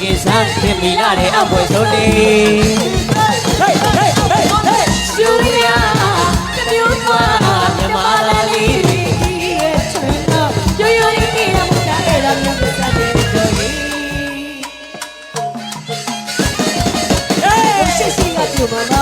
ကိစ္စပြမိလာတဲ့အပွဲဆုံးနေ Hey hey hey hey ရှူရီယာတမျိုးသွားမြမလာလီရဲ့ချွေးတော့ရိုးရိုးလေးနေရမှာအဲ့ဒါမျိုးပြစားတဲ့တော်လေး Hey ရှိရှိကပြမမ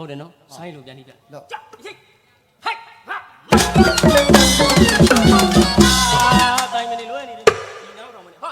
ဟုတ်တယ်နော်ဆိုင်းလို့ပြန်နေပြန်လောက်ကြောက်ရိတ်ဟိုက်ဟာအာတိုင်းမနေလွယ်နေတယ်ဒီနောက်တော့မနေဟာ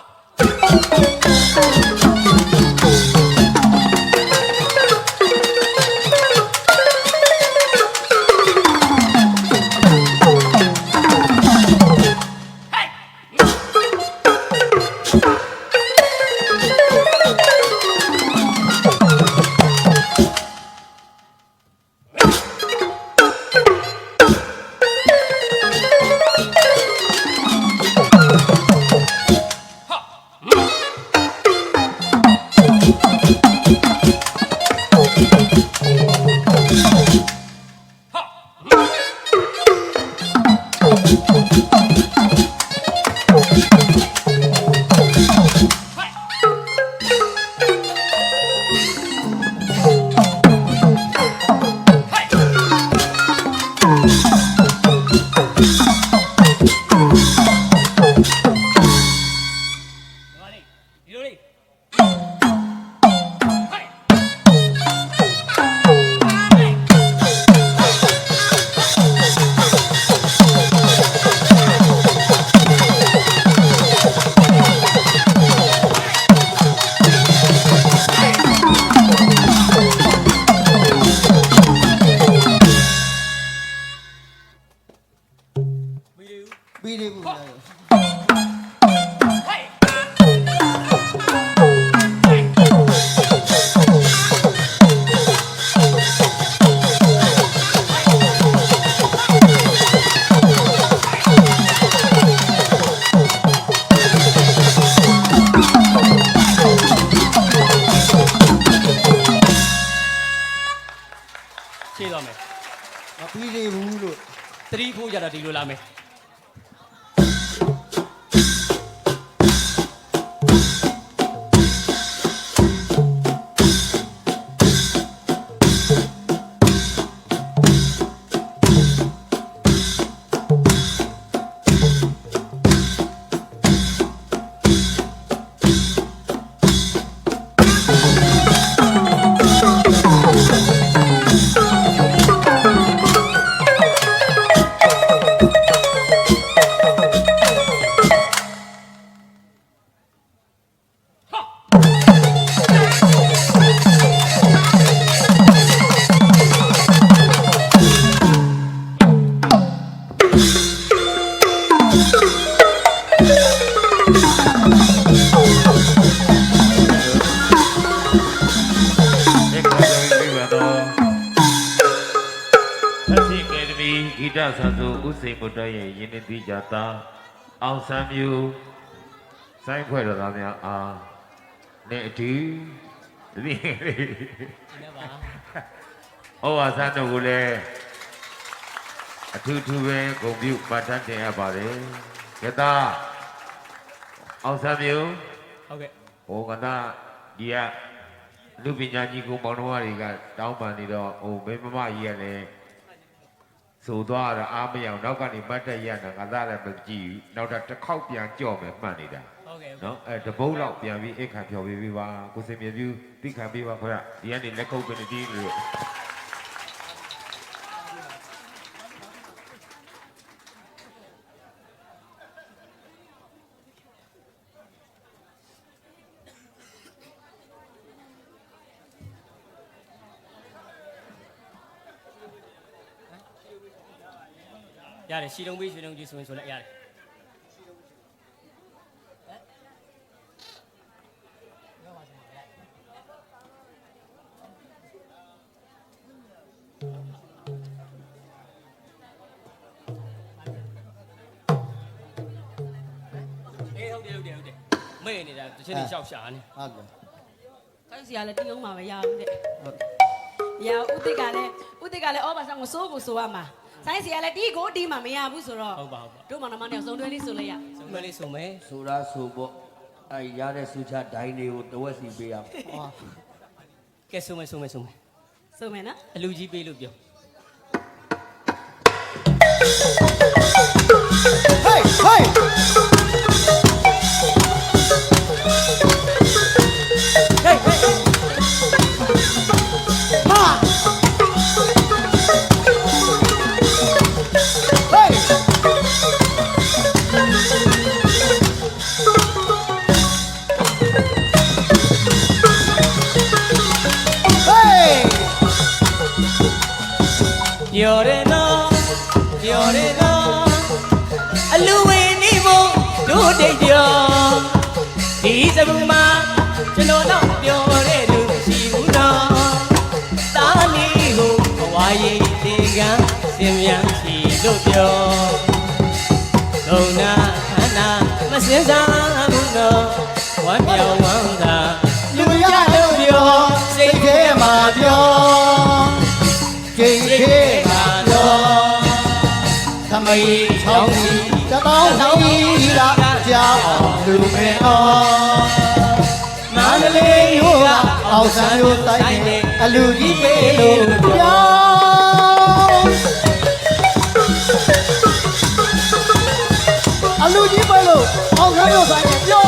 နေဘူးလို့သတိဖို့ကြတာဒီလိုလာမယ် နေတိကြတာအောင်ဆန်းမျိုးစိုင်းဖွဲ့တော်သားများအားနဲ့အတူတတိယလေးဒီနေ့ပါဩဝါဆန်းတို့ကိုလည်းအထူးထူးပဲဂုဏ်ပြုပတ်ထတင်အပ်ပါတယ်ကတာအောင်ဆန်းမျိုးဟုတ်ကဲ့ဟိုကနာဒီကလူပညာကြီးကိုမောင်နှမတွေကတောင်းပန်နေတော့ဟိုမင်းမမကြီးကလည်း ဆိုသွားတော့အားမရအောင်နောက်ကနေမတ်တက်ရတာငါသားလည်းမကြည့်ဘူးနောက်တော့တစ်ခေါက်ပြန်ကြော့မယ်မှတ်နေတာဟုတ်ကဲ့နော်အဲတပုတ်လောက်ပြန်ပြီးအိတ်ခံဖြော်ပေးပေးပါကိုစင်မြေပြူတိခံပေးပါခွရဒီကနေလက်ခုပ်ပင်တီးလို့ ရတယ်ရှီတုံးပေးရှီတုံးကြီးဆိုရင်ဆိုလိုက်ရတယ်အေးဟုတ်တယ်ဟုတ်တယ်ဟုတ်တယ်မေ့နေတာတစ်ချက်နေရှောက်ရှာနေဟုတ်တယ်တိုင်းစီကလည်းတင်းအောင်မှာပဲရအောင်တဲ့ဟုတ်ရဦးဦးတစ်ကလည်းဦးတစ်ကလည်းအော်ဘာဆောင်ကိုစိုးကိုဆိုရမှာ ဆိုင်စီကလည်းတီးကိုတီးမှာမရဘူးဆိုတော့ဟုတ်ပါဟုတ်ပါတို့မနမနဲ့စုံတွဲလေးဆိုလိုက်ရဆုံးမလေးဆိုမယ်ဆိုတာဆိုပေါ့အဲရတဲ့စုချဒိုင်းတွေကိုတဝက်စီပေးရအောင်ဟောကဲဆိုမယ်ဆိုမယ်ဆိုမယ်ဆိုမယ်နော်အလူကြီးပေးလို့ပြောဟေးဟေးဟေး လူဝင်နေဖို့တို့တိတ်ပြောဒီစပူမှာကျွန်တော်တော့ပြောတဲ့လူမရှိဘူးနော်တာလီကိုဘဝရေးတေကံစင်မြန်ချီလို့ပြောဒုံနာခန္ဓာမစင်စားဘူးနော်ဝမ်းမြောက်ဝမ်းသာလူရလို့ပြောစိတ်ထဲမှာပြောကျိန်ခေမှာတော့သမိ က်အောင်လူမဲတော်မန္တလေးတို့ကကအောင်ဆန်းတို့တိုင်းနဲ့အလူကြီးပေးလို့ပြောအလူကြီးပေးလို့အောင်ဆန်းတို့တိုင်းနဲ့ပြောပြီး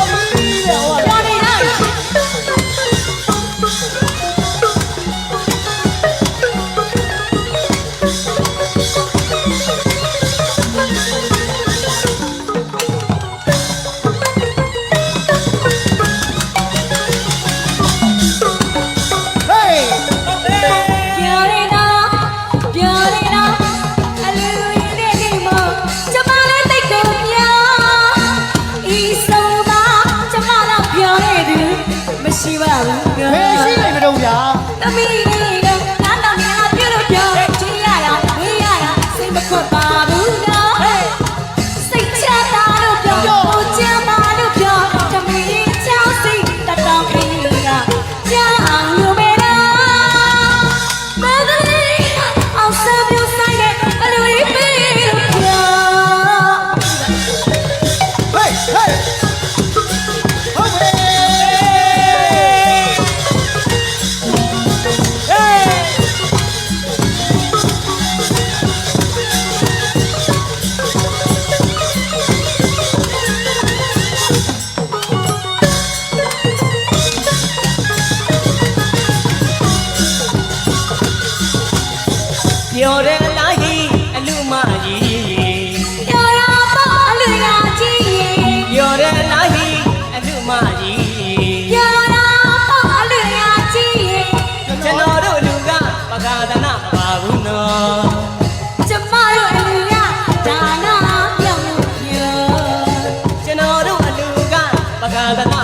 ပြောတဲ့အတိုင်းအလူမကြီးပြောတော့ပေါ့အလူရကြီးပြောတဲ့အတိုင်းအလူမကြီးပြောတော့ပေါ့အလူရကြီးကျွန်တော်တို့လူကပဂါဒနာမပါဘူးနော်ကျမတို့လူကဒါနာပြောင်းလို့ပြောကျွန်တော်တို့လူကပဂါဒနာ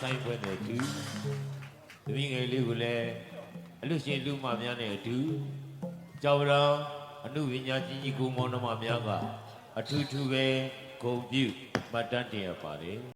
ဆိုင်ဖွင့်တဲ့အတူသမီးငယ်လေးကိုလည်းအလူရှင်လူမများနဲ့အတူကြောက်ရောင်အမှုပညာကြီးကြီးကိုမောင်နှမများကအထူးထူးပဲဂုံပြုမှတ်တမ်းတင်ရပါတယ်